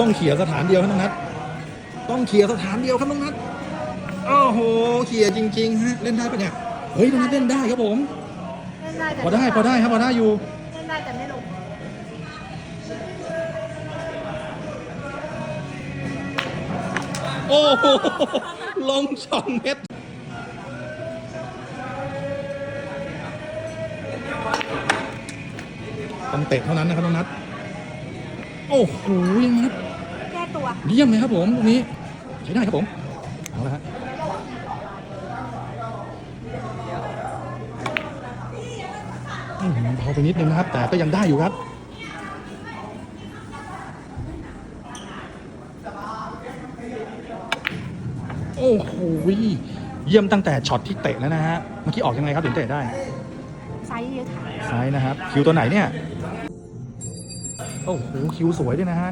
ต้องเขี่ยสถานเดียวครับน้องนัทต้องเขี่ยสถานเดียวครับน้องนัทโอ้โหเขี่ยจริงๆฮะเล่นได้ปะเนี่ยเฮ้ยน้องนัทเล่นได้ครับผมเล่นได้แต่พอได้พอได้ครับพอได้อยู่เล่นได้แต่ไม่ลงโอ้โหลงสองเม็ดต้องเตะเท่านั้นนะครับน้องนัท โอ้โหยังนัทแก้ตัวเยี่ยมเลยครับผมตรงนี้ใช้ได้ครับผมเอาละฮะอื้อหือเบาไปนิดนึงนะครับ แต่ก็ยังได้อยู่ครับโอ้โหเยี่ยมตั้งแต่ช็อตที่เตะแล้วนะฮะเมื่อกี้ออกยังไงครับถึงเตะได้ไซส์เยอะค่ะซ้ายนะครับคิวตัวไหนเนี่ย โอ้โหคิวสวยด้วยนะฮะ